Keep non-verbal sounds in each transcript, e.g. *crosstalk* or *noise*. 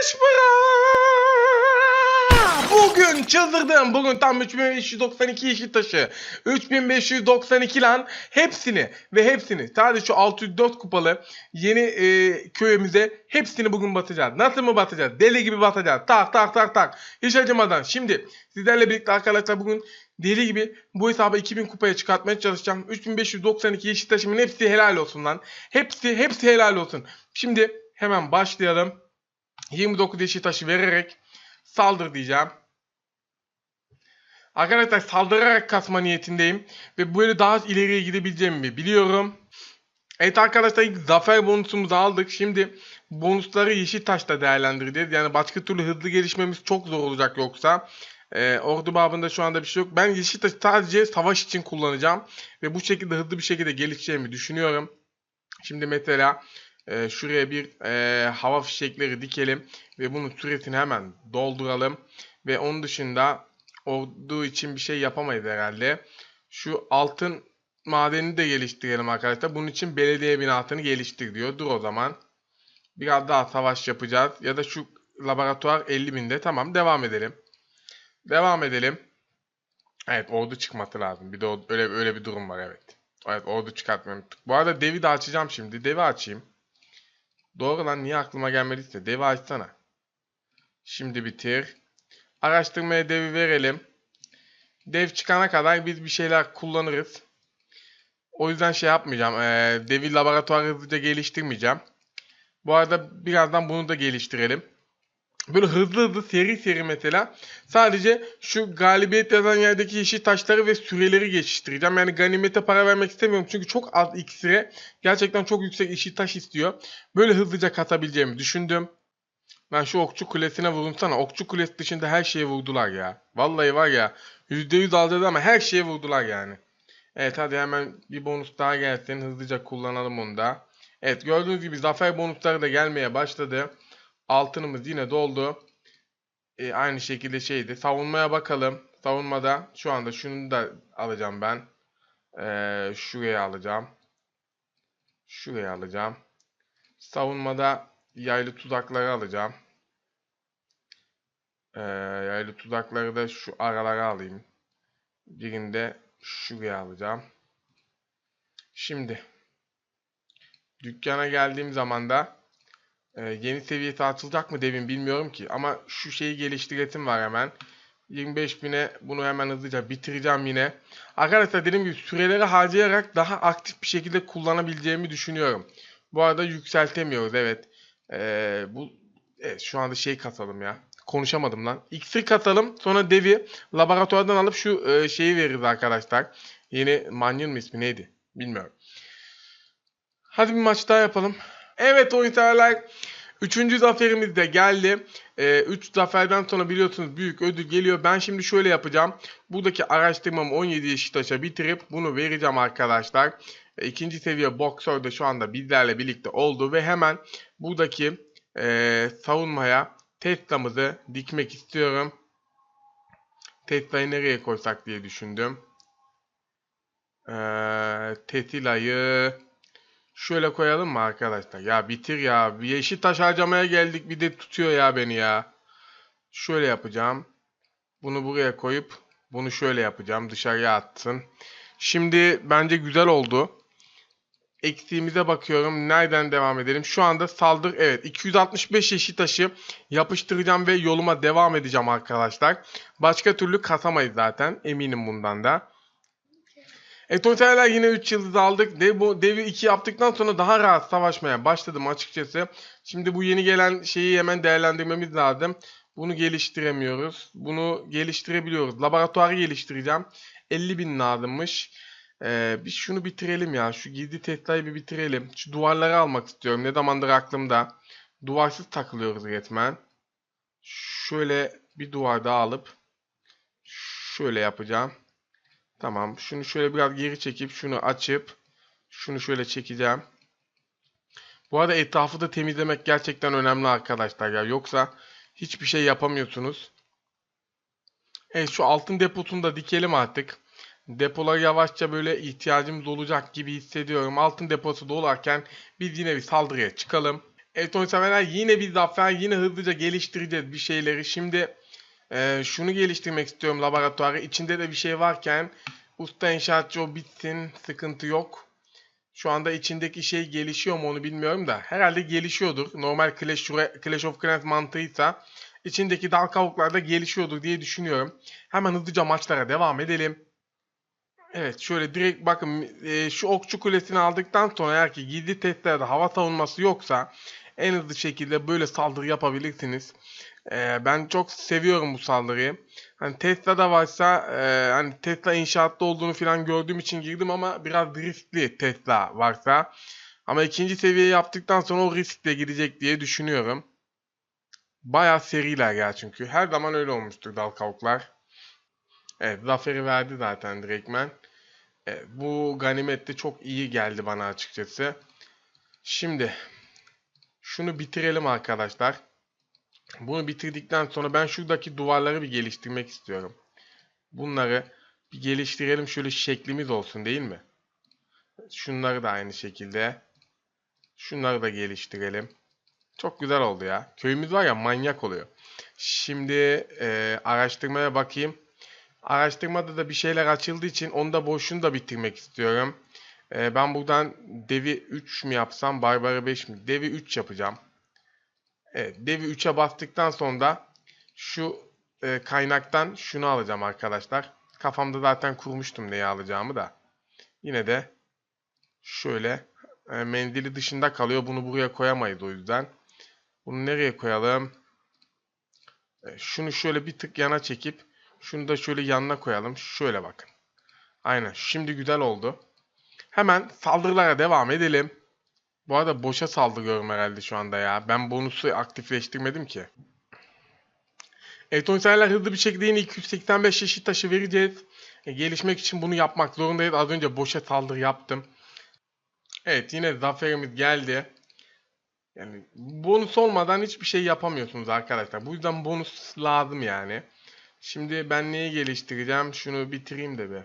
Para. Bugün çıldırdım. Bugün tam 3592 yeşil taşı. 3592 lan. Hepsini ve hepsini sadece şu 604 kupalı yeni e, köyümüze hepsini bugün batacağız. Nasıl mı batacağız? Deli gibi batacağız. Tak tak tak tak. Hiç acımadan. Şimdi sizlerle birlikte arkadaşlar bugün deli gibi bu hesabı 2000 kupaya çıkartmaya çalışacağım. 3592 yeşil taşımın hepsi helal olsun lan. Hepsi hepsi helal olsun. Şimdi hemen başlayalım. 29 yeşil taşı vererek saldır diyeceğim. Arkadaşlar saldırarak kasma niyetindeyim. Ve böyle daha ileriye gidebileceğimi biliyorum. Evet arkadaşlar ilk zafer bonusumuzu aldık. Şimdi bonusları yeşil taşta değerlendireceğiz. Yani başka türlü hızlı gelişmemiz çok zor olacak yoksa. Ee, ordu babında şu anda bir şey yok. Ben yeşil taşı sadece savaş için kullanacağım. Ve bu şekilde hızlı bir şekilde gelişeceğimi düşünüyorum. Şimdi mesela e, şuraya bir e, hava fişekleri dikelim. Ve bunun süresini hemen dolduralım. Ve onun dışında olduğu için bir şey yapamayız herhalde. Şu altın madenini de geliştirelim arkadaşlar. Bunun için belediye binasını geliştir diyor. Dur o zaman. Biraz daha savaş yapacağız. Ya da şu laboratuvar 50 binde. Tamam devam edelim. Devam edelim. Evet ordu çıkması lazım. Bir de öyle öyle bir durum var evet. Evet ordu çıkartmayı unuttuk. Bu arada devi de açacağım şimdi. Devi açayım. Doğru lan niye aklıma gelmediyse. Devi açsana. Şimdi bitir. Araştırmaya devi verelim. Dev çıkana kadar biz bir şeyler kullanırız. O yüzden şey yapmayacağım. Eee devi laboratuvarı hızlıca geliştirmeyeceğim. Bu arada birazdan bunu da geliştirelim. Böyle hızlı hızlı seri seri mesela sadece şu galibiyet yazan yerdeki yeşil taşları ve süreleri geçiştireceğim. Yani ganimete para vermek istemiyorum çünkü çok az iksire gerçekten çok yüksek yeşil taş istiyor. Böyle hızlıca katabileceğimi düşündüm. Ben şu okçu kulesine vurunsana. Okçu kulesi dışında her şeye vurdular ya. Vallahi var ya %100 alacağız ama her şeye vurdular yani. Evet hadi hemen bir bonus daha gelsin. Hızlıca kullanalım onu da. Evet gördüğünüz gibi zafer bonusları da gelmeye başladı. Altınımız yine doldu. E, aynı şekilde şeydi. Savunmaya bakalım. Savunmada şu anda şunu da alacağım ben. E, şuraya alacağım. Şuraya alacağım. Savunmada yaylı tuzakları alacağım. E, yaylı tuzakları da şu aralara alayım. Birinde şuraya alacağım. Şimdi dükkana geldiğim zaman da ee, yeni seviyesi açılacak mı devin bilmiyorum ki. Ama şu şeyi geliştiresim var hemen. 25.000'e bunu hemen hızlıca bitireceğim yine. Arkadaşlar dediğim gibi süreleri harcayarak daha aktif bir şekilde kullanabileceğimi düşünüyorum. Bu arada yükseltemiyoruz evet. Ee, bu evet, şu anda şey katalım ya. Konuşamadım lan. İksir katalım. Sonra devi laboratuvardan alıp şu e, şeyi veririz arkadaşlar. Yeni manyın mı ismi neydi? Bilmiyorum. Hadi bir maç daha yapalım. Evet oyuncular. Üçüncü zaferimiz de geldi. 3 zaferden sonra biliyorsunuz büyük ödül geliyor. Ben şimdi şöyle yapacağım. Buradaki araştırmamı 17 yeşil taşa bitirip bunu vereceğim arkadaşlar. E, İkinci seviye boksör de şu anda bizlerle birlikte oldu. Ve hemen buradaki e, savunmaya Tesla'mızı dikmek istiyorum. Tesla'yı nereye koysak diye düşündüm. E, Tesla'yı... Şöyle koyalım mı arkadaşlar? Ya bitir ya. Yeşil taş harcamaya geldik bir de tutuyor ya beni ya. Şöyle yapacağım. Bunu buraya koyup bunu şöyle yapacağım. Dışarıya atsın. Şimdi bence güzel oldu. Eksiğimize bakıyorum. Nereden devam edelim? Şu anda saldır. Evet 265 yeşil taşı yapıştıracağım ve yoluma devam edeceğim arkadaşlar. Başka türlü kasamayız zaten. Eminim bundan da. Etoteler yine 3 yıldız aldık. Dev, bu, devi 2 yaptıktan sonra daha rahat savaşmaya başladım açıkçası. Şimdi bu yeni gelen şeyi hemen değerlendirmemiz lazım. Bunu geliştiremiyoruz. Bunu geliştirebiliyoruz. Laboratuvarı geliştireceğim. 50 bin lazımmış. Ee, bir şunu bitirelim ya. Şu gizli Tesla'yı bir bitirelim. Şu duvarları almak istiyorum. Ne zamandır aklımda. Duvarsız takılıyoruz resmen. Şöyle bir duvar daha alıp şöyle yapacağım. Tamam. Şunu şöyle biraz geri çekip şunu açıp şunu şöyle çekeceğim. Bu arada etrafı da temizlemek gerçekten önemli arkadaşlar ya. Yoksa hiçbir şey yapamıyorsunuz. Evet şu altın deposunu da dikelim artık. Depolar yavaşça böyle ihtiyacımız olacak gibi hissediyorum. Altın deposu dolarken biz yine bir saldırıya çıkalım. Evet oyun severler yine bir zafer yine hızlıca geliştireceğiz bir şeyleri. Şimdi e, şunu geliştirmek istiyorum laboratuvarı. İçinde de bir şey varken usta inşaatçı o bitsin sıkıntı yok. Şu anda içindeki şey gelişiyor mu onu bilmiyorum da. Herhalde gelişiyordur. Normal Clash, Clash of Clans mantığıysa içindeki dal kavuklar da gelişiyordur diye düşünüyorum. Hemen hızlıca maçlara devam edelim. Evet şöyle direkt bakın e, şu okçu kulesini aldıktan sonra eğer ki gizli testlerde hava savunması yoksa en hızlı şekilde böyle saldırı yapabilirsiniz. E, ben çok seviyorum bu saldırıyı. Hani Tesla'da varsa e, hani Tesla inşaatta olduğunu falan gördüğüm için girdim ama biraz riskli Tesla varsa. Ama ikinci seviye yaptıktan sonra o riskle gidecek diye düşünüyorum. Bayağı seriler ya çünkü. Her zaman öyle olmuştur dal kavuklar. Evet zaferi verdi zaten direktmen. Evet, bu ganimet de çok iyi geldi bana açıkçası. Şimdi şunu bitirelim arkadaşlar. Bunu bitirdikten sonra ben şuradaki duvarları bir geliştirmek istiyorum. Bunları bir geliştirelim şöyle şeklimiz olsun değil mi? Şunları da aynı şekilde. Şunları da geliştirelim. Çok güzel oldu ya. Köyümüz var ya manyak oluyor. Şimdi e, araştırmaya bakayım. Araştırmada da bir şeyler açıldığı için onu da boşunu da bitirmek istiyorum. E, ben buradan devi 3 mü yapsam, barbarı 5 mi? Devi 3 yapacağım. Evet, devi 3'e bastıktan sonra şu e, kaynaktan şunu alacağım arkadaşlar. Kafamda zaten kurmuştum neyi alacağımı da. Yine de şöyle e, mendili dışında kalıyor. Bunu buraya koyamayız o yüzden. Bunu nereye koyalım? E, şunu şöyle bir tık yana çekip şunu da şöyle yanına koyalım. Şöyle bakın. Aynen. Şimdi güzel oldu. Hemen saldırılara devam edelim. Bu arada boşa saldırıyorum herhalde şu anda ya. Ben bonusu aktifleştirmedim ki. Oyuncular hızlı bir şekilde yine 285 yeşil taşı vereceğiz. E, gelişmek için bunu yapmak zorundayız. Az önce boşa saldırı yaptım. Evet yine zaferimiz geldi. Yani bonus olmadan hiçbir şey yapamıyorsunuz arkadaşlar. Bu yüzden bonus lazım yani. Şimdi ben neyi geliştireceğim? Şunu bitireyim de bir.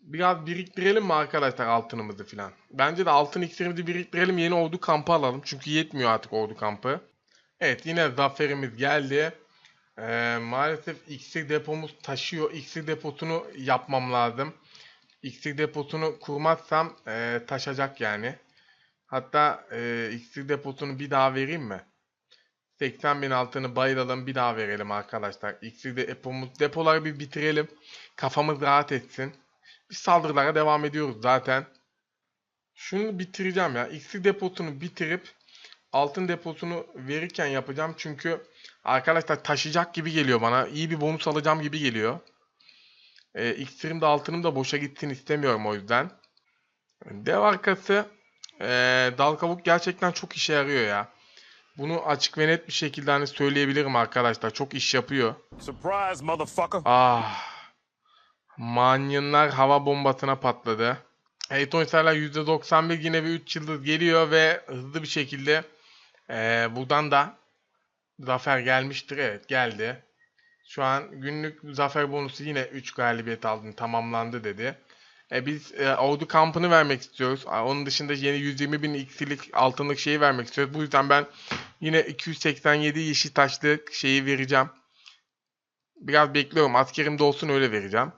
Biraz biriktirelim mi arkadaşlar altınımızı filan? Bence de altın iksirimizi biriktirelim. Yeni ordu kampı alalım. Çünkü yetmiyor artık ordu kampı. Evet yine zaferimiz geldi. Ee, maalesef iksir depomuz taşıyor. İksir deposunu yapmam lazım. İksir deposunu kurmazsam e, taşacak yani. Hatta e, iksir deposunu bir daha vereyim mi? 80 bin altını bayılalım bir daha verelim arkadaşlar. İksir depomuz, depoları bir bitirelim. Kafamız rahat etsin. Biz saldırılara devam ediyoruz zaten. Şunu bitireceğim ya. İksir deposunu bitirip altın deposunu verirken yapacağım. Çünkü arkadaşlar taşıyacak gibi geliyor bana. İyi bir bonus alacağım gibi geliyor. E, iksirim de altınım da boşa gitsin istemiyorum o yüzden. Dev arkası e, dal kabuk gerçekten çok işe yarıyor ya. Bunu açık ve net bir şekilde hani söyleyebilirim arkadaşlar. Çok iş yapıyor. Surprise, motherfucker. Ah. Manyonlar hava bombasına patladı. Eyton Serler %91 yine bir 3 yıldız geliyor ve hızlı bir şekilde e, buradan da zafer gelmiştir. Evet geldi. Şu an günlük zafer bonusu yine 3 galibiyet aldın tamamlandı dedi. E, biz e, ordu kampını vermek istiyoruz. Onun dışında yeni 120 bin iksirlik altınlık şeyi vermek istiyoruz. Bu yüzden ben yine 287 yeşil taşlık şeyi vereceğim. Biraz bekliyorum. Askerim de olsun öyle vereceğim.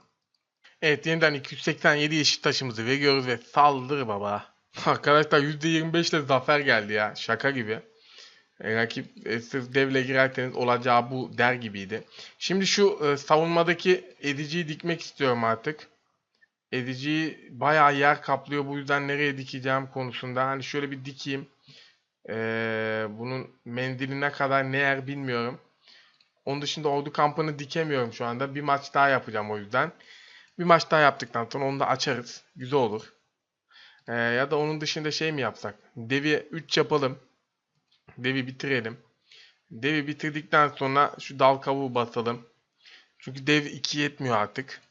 Evet yeniden 287 yeşil taşımızı veriyoruz ve saldır baba. *laughs* Arkadaşlar %25 ile zafer geldi ya. Şaka gibi. E, rakip e, sırf devle girerseniz olacağı bu der gibiydi. Şimdi şu e, savunmadaki ediciyi dikmek istiyorum artık. Ediciyi bayağı yer kaplıyor. Bu yüzden nereye dikeceğim konusunda. Hani şöyle bir dikeyim. E, bunun mendiline kadar ne yer bilmiyorum. Onun dışında ordu kampını dikemiyorum şu anda. Bir maç daha yapacağım o yüzden. Bir maç daha yaptıktan sonra onu da açarız. Güzel olur. Ee, ya da onun dışında şey mi yapsak? Devi 3 yapalım. Devi bitirelim. Devi bitirdikten sonra şu dal kavuğu basalım. Çünkü dev 2 yetmiyor artık.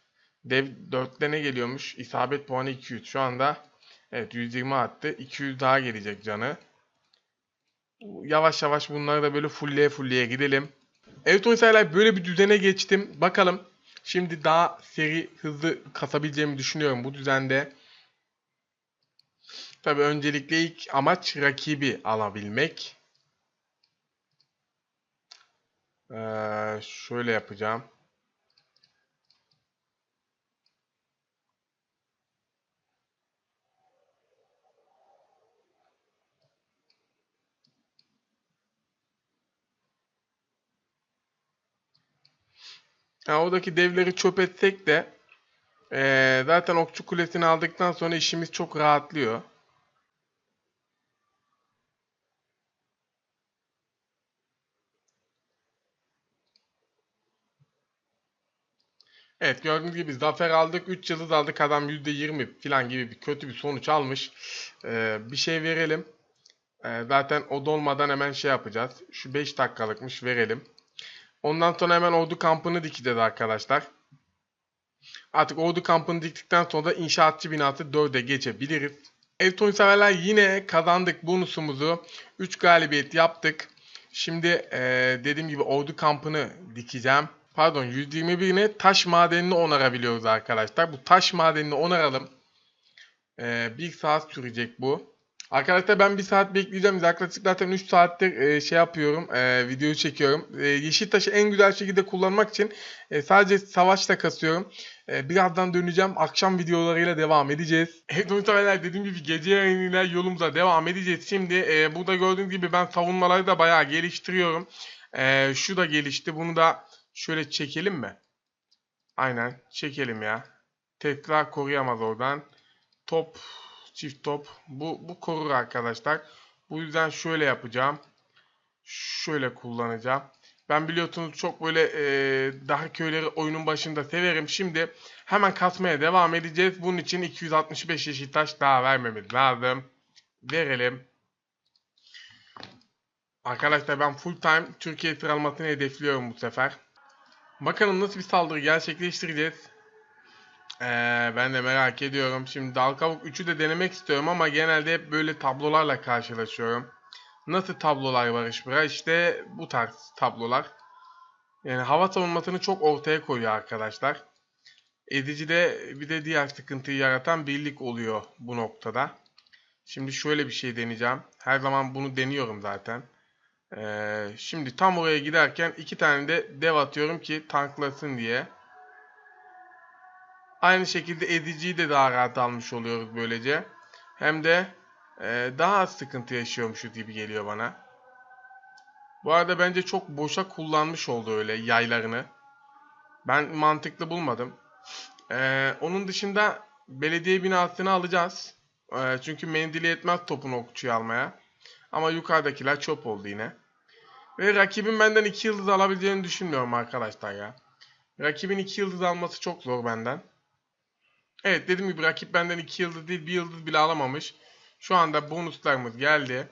Dev 4'te ne geliyormuş? İsabet puanı 200. Şu anda evet 120 attı. 200 daha gelecek canı. Yavaş yavaş bunları da böyle fulleye fulleye gidelim. Evet oyuncular böyle bir düzene geçtim. Bakalım Şimdi daha seri hızlı kasabileceğimi düşünüyorum bu düzende. Tabii öncelikle ilk amaç rakibi alabilmek. Ee, şöyle yapacağım. Yani oradaki devleri çöp etsek de ee, zaten okçu kulesini aldıktan sonra işimiz çok rahatlıyor. Evet gördüğünüz gibi zafer aldık. 3 yıldız aldık. Adam %20 falan gibi bir kötü bir sonuç almış. Ee, bir şey verelim. Ee, zaten o dolmadan hemen şey yapacağız. Şu 5 dakikalıkmış verelim. Ondan sonra hemen ordu kampını dikeceğiz arkadaşlar. Artık ordu kampını diktikten sonra da inşaatçı binası 4'e geçebiliriz. Evet oyun severler yine kazandık bonusumuzu. 3 galibiyet yaptık. Şimdi eee, dediğim gibi ordu kampını dikeceğim. Pardon 121'ine taş madenini onarabiliyoruz arkadaşlar. Bu taş madenini onaralım. Bir saat sürecek bu. Arkadaşlar ben bir saat bekleyeceğim. Yaklaşık zaten 3 saattir e, şey yapıyorum. E, video çekiyorum. E, yeşil taşı en güzel şekilde kullanmak için e, sadece savaşta kasıyorum. E, birazdan döneceğim. Akşam videolarıyla devam edeceğiz. *laughs* Evet muhtemelen dediğim gibi gece yayınıyla yolumuza devam edeceğiz. Şimdi e, burada gördüğünüz gibi ben savunmaları da bayağı geliştiriyorum. E, şu da gelişti. Bunu da şöyle çekelim mi? Aynen çekelim ya. Tekrar koruyamaz oradan. Top çift top. Bu, bu korur arkadaşlar. Bu yüzden şöyle yapacağım. Şöyle kullanacağım. Ben biliyorsunuz çok böyle e, daha köyleri oyunun başında severim. Şimdi hemen kasmaya devam edeceğiz. Bunun için 265 yeşil taş daha vermemiz lazım. Verelim. Arkadaşlar ben full time Türkiye sıralamasını hedefliyorum bu sefer. Bakalım nasıl bir saldırı gerçekleştireceğiz. Ee, ben de merak ediyorum. Şimdi dal kavuk 3'ü de denemek istiyorum ama genelde hep böyle tablolarla karşılaşıyorum. Nasıl tablolar var iş bura? İşte bu tarz tablolar. Yani hava savunmasını çok ortaya koyuyor arkadaşlar. Edici'de bir de diğer sıkıntıyı yaratan birlik oluyor bu noktada. Şimdi şöyle bir şey deneyeceğim. Her zaman bunu deniyorum zaten. Ee, şimdi tam oraya giderken iki tane de dev atıyorum ki tanklasın diye. Aynı şekilde ediciyi de daha rahat almış oluyoruz böylece. Hem de e, daha az sıkıntı yaşıyormuşuz gibi geliyor bana. Bu arada bence çok boşa kullanmış oldu öyle yaylarını. Ben mantıklı bulmadım. E, onun dışında belediye binasını alacağız. E, çünkü mendili yetmez topun okçuyu almaya. Ama yukarıdakiler çöp oldu yine. Ve rakibin benden 2 yıldız alabileceğini düşünmüyorum arkadaşlar ya. Rakibin 2 yıldız alması çok zor benden. Evet dediğim gibi rakip benden 2 yıldız değil 1 yıldız bile alamamış. Şu anda bonuslarımız geldi.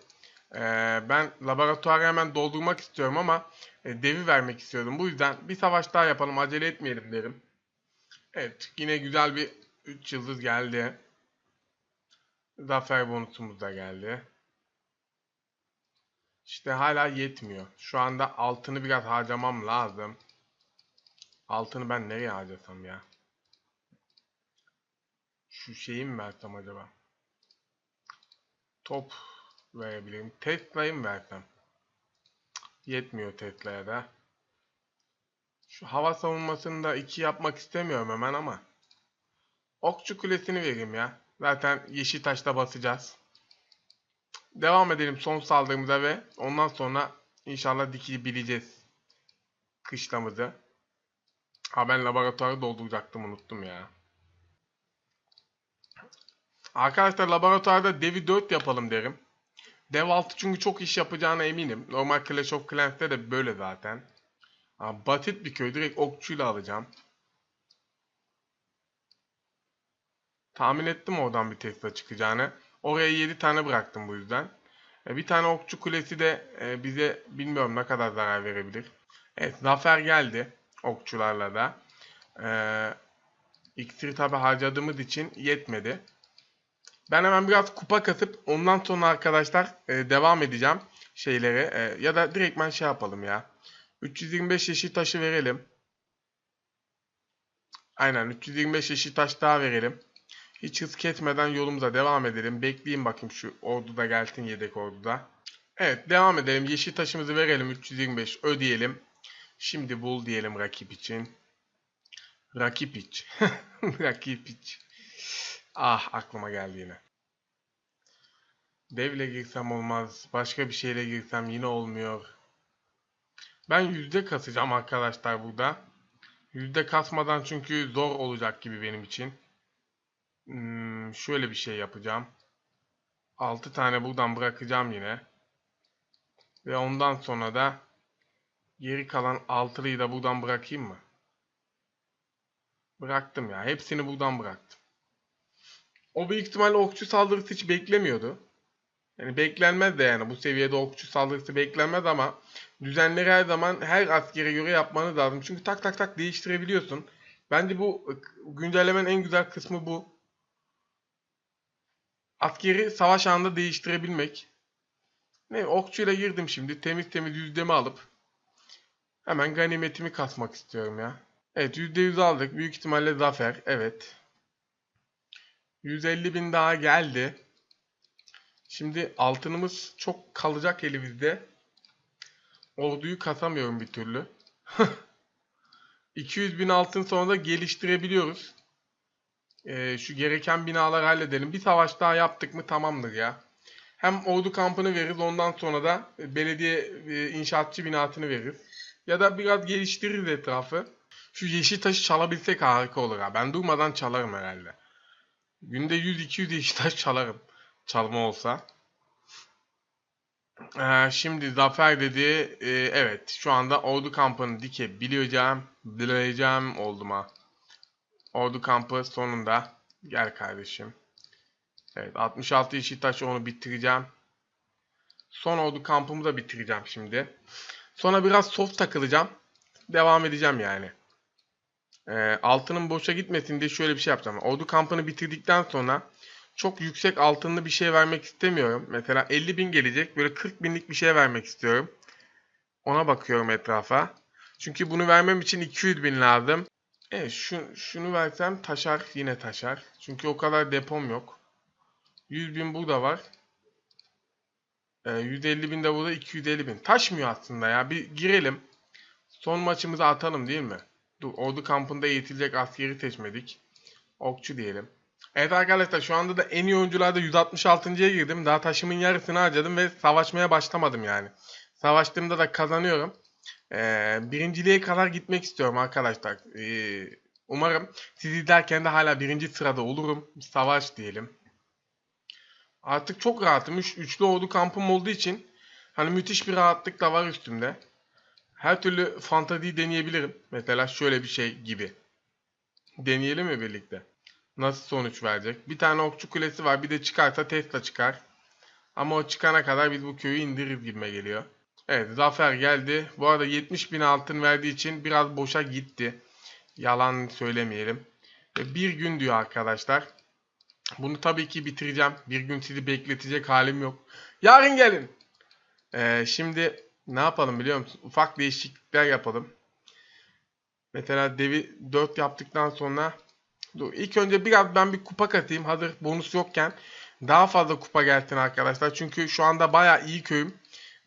Ee, ben laboratuvarı hemen doldurmak istiyorum ama e, devi vermek istiyordum. Bu yüzden bir savaş daha yapalım acele etmeyelim derim. Evet yine güzel bir 3 yıldız geldi. Zafer bonusumuz da geldi. İşte hala yetmiyor. Şu anda altını biraz harcamam lazım. Altını ben nereye harcasam ya? Şu şeyi mi versem acaba? Top verebilirim. Tesla'yı mı versem? Yetmiyor Tesla'ya da. Şu hava savunmasını da 2 yapmak istemiyorum hemen ama. Okçu kulesini vereyim ya. Zaten yeşil taşta basacağız. Devam edelim son saldırımıza ve ondan sonra inşallah dikibileceğiz kışlamızı. Ha ben laboratuvarı dolduracaktım unuttum ya. Arkadaşlar laboratuvarda devi 4 yapalım derim. Dev 6 çünkü çok iş yapacağına eminim. Normal Clash of Clans'te de böyle zaten. Ha, basit bir köy. Direkt okçuyla alacağım. Tahmin ettim oradan bir Tesla çıkacağını. Oraya 7 tane bıraktım bu yüzden. E, bir tane okçu kulesi de e, bize bilmiyorum ne kadar zarar verebilir. Evet zafer geldi. Okçularla da. E, iksiri tabi harcadığımız için yetmedi. Ben hemen biraz kupa kasıp ondan sonra arkadaşlar e, devam edeceğim şeylere. E, ya da direktmen şey yapalım ya. 325 yeşil taşı verelim. Aynen 325 yeşil taş daha verelim. Hiç hız kesmeden yolumuza devam edelim. Bekleyin bakayım şu orduda gelsin yedek orduda. Evet devam edelim. Yeşil taşımızı verelim. 325 ödeyelim. Şimdi bul diyelim rakip için. Rakip iç. *laughs* rakip iç. Ah aklıma geldi yine. Devle girsem olmaz. Başka bir şeyle girsem yine olmuyor. Ben yüzde kasacağım arkadaşlar burada. Yüzde kasmadan çünkü zor olacak gibi benim için. Hmm, şöyle bir şey yapacağım. 6 tane buradan bırakacağım yine. Ve ondan sonra da geri kalan 6'lıyı da buradan bırakayım mı? Bıraktım ya. Hepsini buradan bıraktım. O büyük ihtimalle okçu saldırısı hiç beklemiyordu. Yani beklenmez de yani bu seviyede okçu saldırısı beklenmez ama düzenleri her zaman her askere göre yapmanız lazım. Çünkü tak tak tak değiştirebiliyorsun. Bence bu güncellemenin en güzel kısmı bu. Askeri savaş anında değiştirebilmek. Ne okçuyla girdim şimdi. Temiz temiz yüzdemi alıp hemen ganimetimi kasmak istiyorum ya. Evet %100 aldık. Büyük ihtimalle zafer. Evet. 150 bin daha geldi. Şimdi altınımız çok kalacak elimizde. Orduyu kasamıyorum bir türlü. *laughs* 200 bin altın sonra da geliştirebiliyoruz. Ee, şu gereken binaları halledelim. Bir savaş daha yaptık mı tamamdır ya. Hem ordu kampını veririz ondan sonra da belediye e, inşaatçı binasını veririz. Ya da biraz geliştiririz etrafı. Şu yeşil taşı çalabilsek harika olur ha. Ben durmadan çalarım herhalde. Günde 100-200 yeşil taş çalarım. Çalma olsa. Ee, şimdi Zafer dedi. Ee, evet şu anda ordu kampını dikebileceğim. Bileceğim oldum ha. Ordu kampı sonunda. Gel kardeşim. Evet 66 yeşil taş onu bitireceğim. Son ordu kampımı da bitireceğim şimdi. Sonra biraz soft takılacağım. Devam edeceğim yani. Ee, altının boşa gitmesin diye şöyle bir şey yapacağım. Ordu kampını bitirdikten sonra çok yüksek altınlı bir şey vermek istemiyorum. Mesela 50 bin gelecek. Böyle 40 binlik bir şey vermek istiyorum. Ona bakıyorum etrafa. Çünkü bunu vermem için 200 bin lazım. Evet şu, şunu versem taşar yine taşar. Çünkü o kadar depom yok. 100 bin burada var. Ee, 150 bin de burada 250 bin. Taşmıyor aslında ya. Bir girelim. Son maçımızı atalım değil mi? Ordu kampında eğitilecek askeri seçmedik. Okçu diyelim. Evet arkadaşlar şu anda da en iyi oyuncularda 166.ya girdim. Daha taşımın yarısını harcadım ve savaşmaya başlamadım yani. Savaştığımda da kazanıyorum. Ee, birinciliğe kadar gitmek istiyorum arkadaşlar. Ee, umarım siz izlerken de hala birinci sırada olurum. Savaş diyelim. Artık çok rahatım. Üç, üçlü ordu kampım olduğu için hani müthiş bir rahatlık da var üstümde. Her türlü fantaziyi deneyebilirim. Mesela şöyle bir şey gibi. Deneyelim mi birlikte? Nasıl sonuç verecek? Bir tane okçu kulesi var. Bir de çıkarsa Tesla çıkar. Ama o çıkana kadar biz bu köyü indiririz gibime geliyor. Evet Zafer geldi. Bu arada 70 bin altın verdiği için biraz boşa gitti. Yalan söylemeyelim. Ve bir gün diyor arkadaşlar. Bunu tabii ki bitireceğim. Bir gün sizi bekletecek halim yok. Yarın gelin. Ee, şimdi ne yapalım biliyor musun? Ufak değişiklikler yapalım. Mesela devi 4 yaptıktan sonra dur ilk önce biraz ben bir kupa katayım. Hazır bonus yokken daha fazla kupa gelsin arkadaşlar. Çünkü şu anda baya iyi köyüm.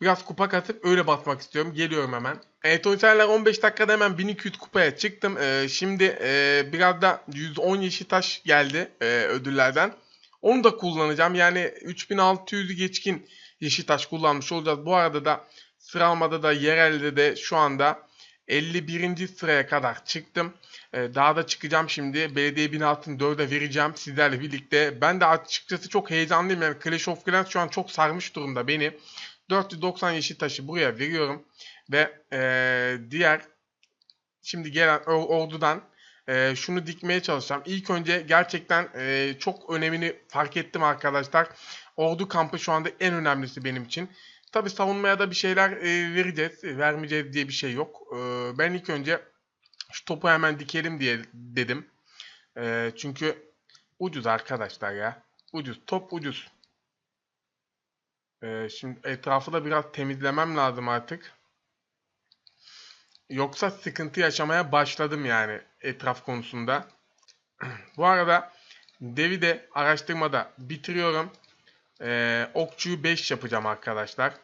Biraz kupa katıp öyle batmak istiyorum. Geliyorum hemen. Oyuncular 15 dakikada hemen 1200 kupaya çıktım. Ee, şimdi e, biraz da 110 yeşil taş geldi e, ödüllerden. Onu da kullanacağım. Yani 3600'ü geçkin yeşil taş kullanmış olacağız. Bu arada da sıralamada da yerelde de şu anda 51. sıraya kadar çıktım. Ee, daha da çıkacağım şimdi. Belediye binasını 4'e vereceğim sizlerle birlikte. Ben de açıkçası çok heyecanlıyım. Yani Clash of Clans şu an çok sarmış durumda beni. 490 yeşil taşı buraya veriyorum. Ve ee, diğer şimdi gelen ordudan e, şunu dikmeye çalışacağım. İlk önce gerçekten e, çok önemini fark ettim arkadaşlar. Ordu kampı şu anda en önemlisi benim için. Tabi savunmaya da bir şeyler e, vereceğiz. Vermeyeceğiz diye bir şey yok. E, ben ilk önce şu topu hemen dikelim diye dedim. E, çünkü ucuz arkadaşlar ya. Ucuz. Top ucuz. E, şimdi etrafı da biraz temizlemem lazım artık. Yoksa sıkıntı yaşamaya başladım yani etraf konusunda. *clears throat* Bu arada Devi de araştırmada bitiriyorum. Ee, okçuyu 5 yapacağım arkadaşlar.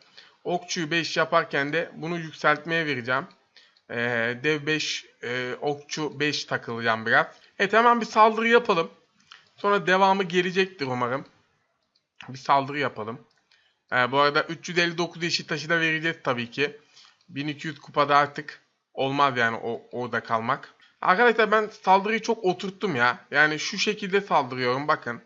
Okçuyu 5 yaparken de bunu yükseltmeye vereceğim. Ee, dev 5, e, okçu 5 takılacağım biraz. Evet hemen bir saldırı yapalım. Sonra devamı gelecektir umarım. Bir saldırı yapalım. Ee, bu arada 359 yeşil taşı da vereceğiz tabii ki. 1200 kupada artık olmaz yani o orada kalmak. Arkadaşlar ben saldırıyı çok oturttum ya. Yani şu şekilde saldırıyorum bakın.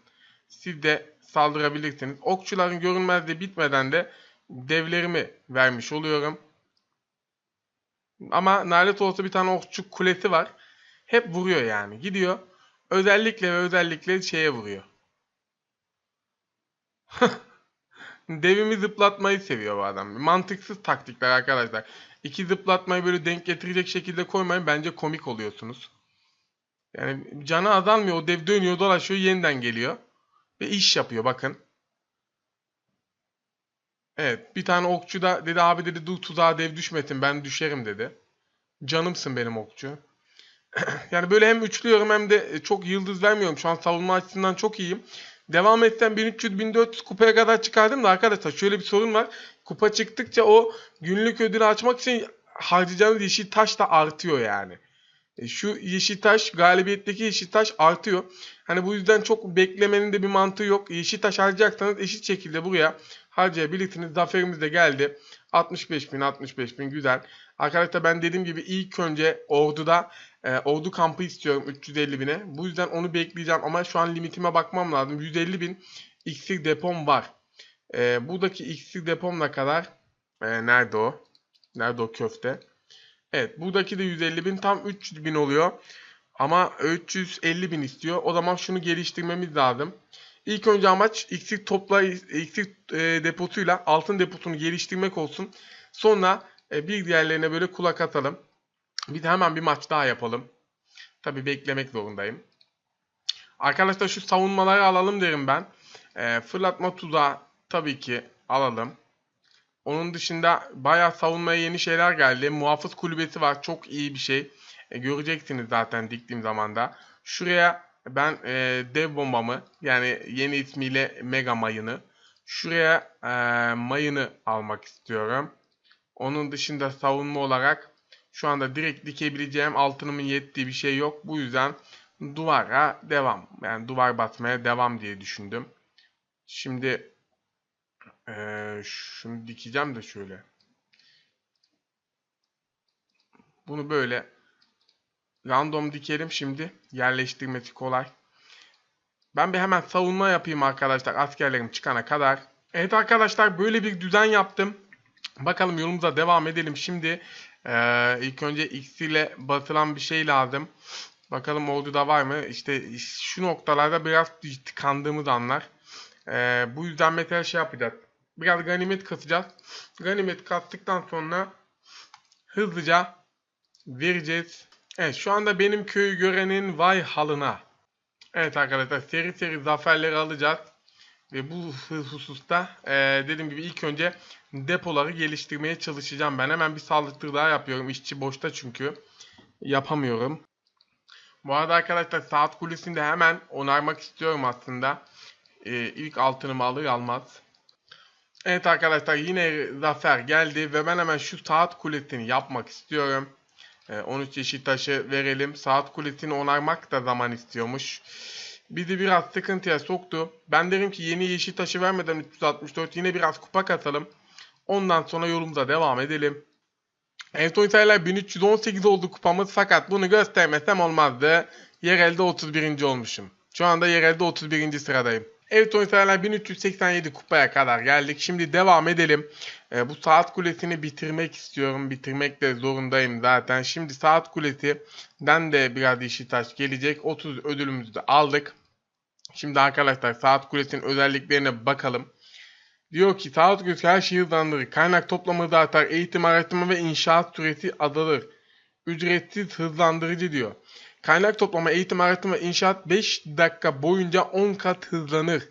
Siz de saldırabilirsiniz. Okçuların görünmezliği bitmeden de devlerimi vermiş oluyorum. Ama nalet olsa bir tane okçu kulesi var. Hep vuruyor yani. Gidiyor. Özellikle ve özellikle şeye vuruyor. *laughs* Devimi zıplatmayı seviyor bu adam. Mantıksız taktikler arkadaşlar. İki zıplatmayı böyle denk getirecek şekilde koymayın. Bence komik oluyorsunuz. Yani canı azalmıyor. O dev dönüyor dolaşıyor yeniden geliyor. Ve iş yapıyor bakın. Evet bir tane okçu da dedi abi dedi dur tuzağa dev düşmesin ben düşerim dedi. Canımsın benim okçu. *clears throat* yani böyle hem üçlüyorum hem de çok yıldız vermiyorum. Şu an savunma açısından çok iyiyim. Devam etsem 1300-1400 kupaya kadar çıkardım da arkadaşlar şöyle bir sorun var. Kupa çıktıkça o günlük ödülü açmak için harcayacağınız yeşil taş da artıyor yani. E, Şu yeşil taş galibiyetteki yeşil taş artıyor. Hani bu yüzden çok beklemenin de bir mantığı yok. Yeşil taş harcayacaksanız eşit şekilde buraya harcayabilirsiniz. Zaferimiz de geldi. 65 bin 65 bin güzel. Arkadaşlar ben dediğim gibi ilk önce orduda e, ordu kampı istiyorum 350 bine. Bu yüzden onu bekleyeceğim ama şu an limitime bakmam lazım. 150 bin iksir depom var. E, buradaki iksir depom ne kadar? E, nerede o? Nerede o köfte? Evet buradaki de 150 bin tam 300 bin oluyor. Ama 350 bin istiyor. O zaman şunu geliştirmemiz lazım. İlk önce amaç iksir topla iksir e, deposuyla altın deposunu geliştirmek olsun. Sonra e, bir diğerlerine böyle kulak atalım. De hemen bir maç daha yapalım. Tabi beklemek zorundayım. Arkadaşlar şu savunmaları alalım derim ben. E, fırlatma tuzağı tabii ki alalım. Onun dışında bayağı savunmaya yeni şeyler geldi. Muhafız kulübesi var. Çok iyi bir şey. E, göreceksiniz zaten diktiğim zamanda. Şuraya ben e, dev bombamı yani yeni ismiyle mega mayını şuraya e, mayını almak istiyorum. Onun dışında savunma olarak şu anda direkt dikebileceğim altınımın yettiği bir şey yok. Bu yüzden duvara devam. Yani duvar batmaya devam diye düşündüm. Şimdi eee, şunu dikeceğim de şöyle. Bunu böyle random dikelim şimdi. Yerleştirmesi kolay. Ben bir hemen savunma yapayım arkadaşlar askerlerim çıkana kadar. Evet arkadaşlar böyle bir düzen yaptım. Bakalım yolumuza devam edelim. Şimdi eee, ilk önce X ile batılan bir şey lazım. Bakalım orduda var mı? İşte şu noktalarda biraz tıkandığımız anlar. Eee, bu yüzden mesela şey yapacağız. Biraz ganimet kasacağız. Ganimet kastıktan sonra hızlıca vereceğiz. Evet şu anda benim köyü görenin vay halına. Evet arkadaşlar seri seri zaferleri alacağız. Ve bu hususta eee, dediğim gibi ilk önce depoları geliştirmeye çalışacağım ben. Hemen bir saldırı daha yapıyorum. İşçi boşta çünkü. Yapamıyorum. Bu arada arkadaşlar saat kulesini de hemen onarmak istiyorum aslında. Ee, ilk altınımı alır almaz. Evet arkadaşlar yine zafer geldi ve ben hemen şu saat kulesini yapmak istiyorum. Ee, 13 yeşil taşı verelim. Saat kulesini onarmak da zaman istiyormuş. Bizi biraz sıkıntıya soktu. Ben derim ki yeni yeşil taşı vermeden 364 yine biraz kupa katalım. Ondan sonra yolumuza devam edelim. En son sayılar 1318 oldu kupamız fakat bunu göstermesem olmazdı. Yerelde 31. olmuşum. Şu anda yerelde 31. sıradayım. Evet sayılar 1387 kupaya kadar geldik. Şimdi devam edelim. Ee, bu saat kulesini bitirmek istiyorum. Bitirmek de zorundayım zaten. Şimdi saat kulesinden de biraz yeşil taş gelecek. 30 ödülümüzü de aldık. Şimdi arkadaşlar saat kulesinin özelliklerine bakalım. Diyor ki saat kulesi her şeyi hızlandırır. Kaynak toplamı da artar. Eğitim, araştırma ve inşaat süresi azalır. Ücretsiz hızlandırıcı diyor. Kaynak toplama, eğitim, araştırma ve inşaat 5 dakika boyunca 10 kat hızlanır.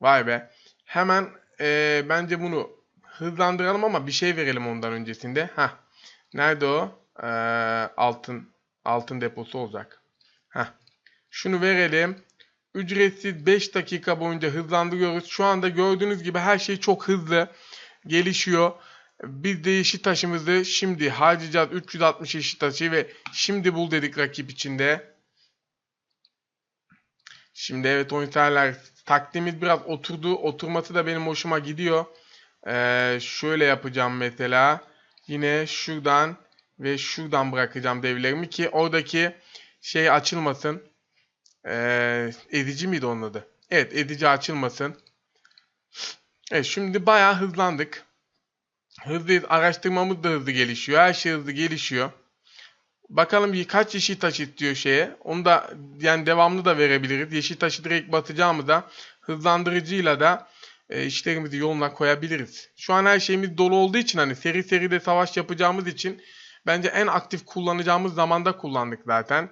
Vay be. Hemen eee, bence bunu hızlandıralım ama bir şey verelim ondan öncesinde. Heh. Nerede o? Eee, altın altın deposu olacak. Heh. Şunu verelim. ücretsiz 5 dakika boyunca hızlandırıyoruz. Şu anda gördüğünüz gibi her şey çok hızlı gelişiyor. Biz de yeşil taşımızı şimdi harcayacağız 360 yeşil taşı ve şimdi bul dedik rakip içinde. Şimdi evet oyuncular taktiğimiz biraz oturdu. Oturması da benim hoşuma gidiyor. Ee, şöyle yapacağım mesela. Yine şuradan ve şuradan bırakacağım devlerimi ki oradaki şey açılmasın. Ee, edici miydi onun adı? Evet edici açılmasın. Evet şimdi bayağı hızlandık. Hızlıyız. Araştırmamız da hızlı gelişiyor. Her şey hızlı gelişiyor. Bakalım kaç yeşil taş istiyor şeye. Onu da yani devamlı da verebiliriz. Yeşil taşı direkt batacağımızda hızlandırıcıyla da e, işlerimizi yoluna koyabiliriz. Şu an her şeyimiz dolu olduğu için hani seri seri de savaş yapacağımız için bence en aktif kullanacağımız zamanda kullandık zaten.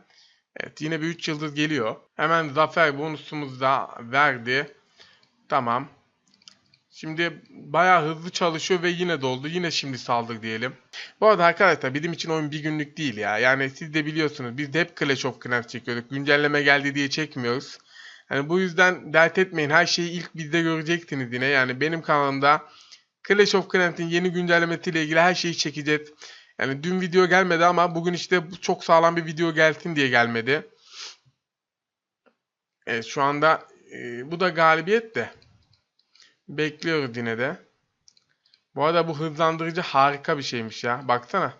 Evet yine bir 3 yıldız geliyor. Hemen zafer bonusumuzu da verdi. Tamam. Şimdi bayağı hızlı çalışıyor ve yine doldu. Yine şimdi saldır diyelim. Bu arada arkadaşlar bizim için oyun bir günlük değil ya. Yani siz de biliyorsunuz biz de hep Clash of Clans çekiyorduk. Güncelleme geldi diye çekmiyoruz. Yani bu yüzden dert etmeyin. Her şeyi ilk bizde göreceksiniz yine. Yani benim kanalımda Clash of Clans'in yeni güncellemesiyle ilgili her şeyi çekeceğiz. Yani dün video gelmedi ama bugün işte çok sağlam bir video gelsin diye gelmedi. Evet şu anda e, bu da galibiyet de. Bekliyoruz yine de. Bu arada bu hızlandırıcı harika bir şeymiş ya. Baksana.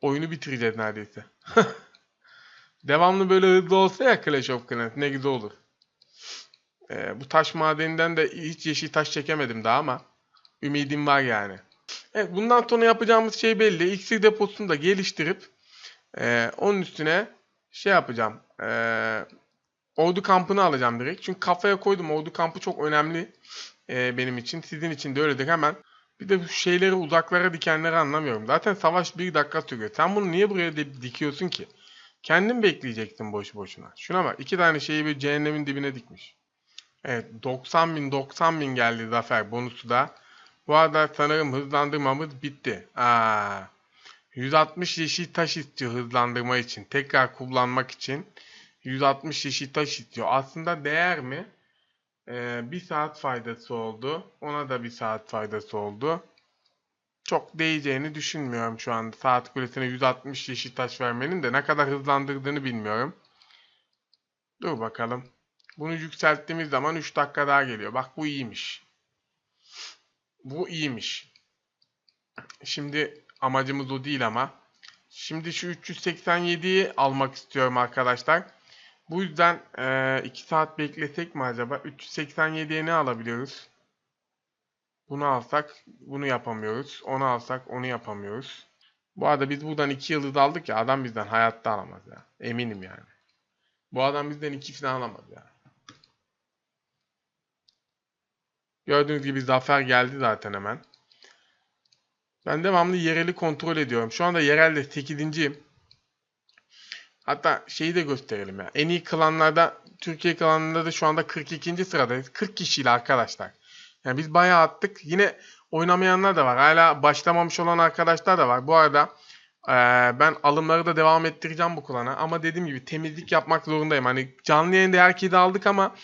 Oyunu bitireceğiz neredeyse. *laughs* Devamlı böyle hızlı olsa ya Clash of Clans ne güzel olur. Ee, bu taş madeninden de hiç yeşil taş çekemedim daha ama ümidim var yani. Evet bundan sonra yapacağımız şey belli. İksir deposunu da geliştirip e, onun üstüne şey yapacağım. E, ordu kampını alacağım direkt. Çünkü kafaya koydum ordu kampı çok önemli e, benim için. Sizin için de öyledir hemen. Bir de bu şeyleri uzaklara dikenleri anlamıyorum. Zaten savaş bir dakika sürüyor. Sen bunu niye buraya di- dikiyorsun ki? Kendin bekleyecektin boş boşuna. Şuna bak. iki tane şeyi bir cehennemin dibine dikmiş. Evet 90 bin 90 bin geldi zafer bonusu da. Bu arada sanırım hızlandırmamız bitti. Aa, 160 yeşil taş istiyor hızlandırma için. Tekrar kullanmak için. 160 yeşil taş istiyor. Aslında değer mi? Ee, bir saat faydası oldu. Ona da bir saat faydası oldu. Çok değeceğini düşünmüyorum şu anda. Saat kulesine 160 yeşil taş vermenin de ne kadar hızlandırdığını bilmiyorum. Dur bakalım. Bunu yükselttiğimiz zaman 3 dakika daha geliyor. Bak bu iyiymiş. Bu iyiymiş. Şimdi amacımız o değil ama. Şimdi şu 387'yi almak istiyorum arkadaşlar. Bu yüzden 2 saat beklesek mi acaba? 387'ye ne alabiliyoruz? Bunu alsak bunu yapamıyoruz. Onu alsak onu yapamıyoruz. Bu arada biz buradan 2 yıldız aldık ya adam bizden hayatta alamaz ya. Eminim yani. Bu adam bizden ikisini alamaz ya. Gördüğünüz gibi zafer geldi zaten hemen. Ben devamlı yereli kontrol ediyorum. Şu anda yerelde 8.yim. Hatta şeyi de gösterelim ya. En iyi klanlarda Türkiye klanlarında da şu anda 42. sıradayız. 40 kişiyle arkadaşlar. Yani biz bayağı attık. Yine oynamayanlar da var. Hala başlamamış olan arkadaşlar da var. Bu arada ben alımları da devam ettireceğim bu klana. Ama dediğim gibi temizlik yapmak zorundayım. Hani canlı yayında herkesi aldık ama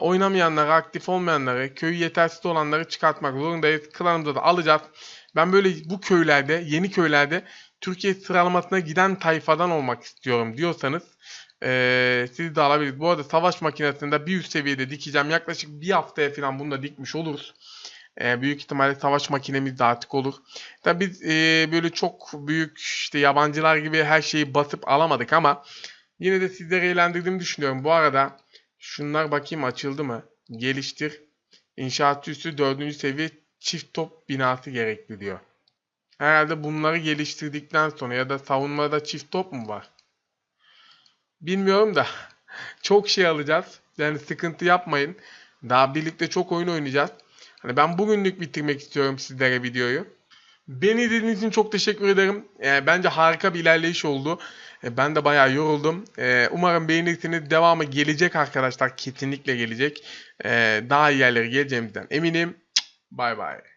oynamayanları, aktif olmayanları, köyü yetersiz olanları çıkartmak zorundayız. Klanımıza da alacağız. Ben böyle bu köylerde, yeni köylerde Türkiye sıralamasına giden tayfadan olmak istiyorum diyorsanız eee siz de alabilirsiniz. Bu arada savaş makinesinde bir üst seviyede dikeceğim. Yaklaşık bir haftaya falan bunu da dikmiş oluruz. Eee, büyük ihtimalle savaş makinemiz de artık olur. Tabii biz eee, böyle çok büyük işte yabancılar gibi her şeyi basıp alamadık ama yine de sizleri eğlendirdiğimi düşünüyorum. Bu arada şunlar bakayım açıldı mı? Geliştir. İnşaat üssü 4. seviye çift top binası gerekli diyor. Herhalde bunları geliştirdikten sonra ya da savunmada çift top mu var? Bilmiyorum da *laughs* çok şey alacağız. Yani sıkıntı yapmayın. Daha birlikte çok oyun oynayacağız. Hani ben bugünlük bitirmek istiyorum sizlere videoyu. Beni izlediğiniz için çok teşekkür ederim. Ee, bence harika bir ilerleyiş oldu. Ee, ben de bayağı yoruldum. Ee, umarım beğenirsiniz. Devamı gelecek arkadaşlar. Kesinlikle gelecek. Ee, daha iyi yerlere geleceğimizden eminim. Bay bay.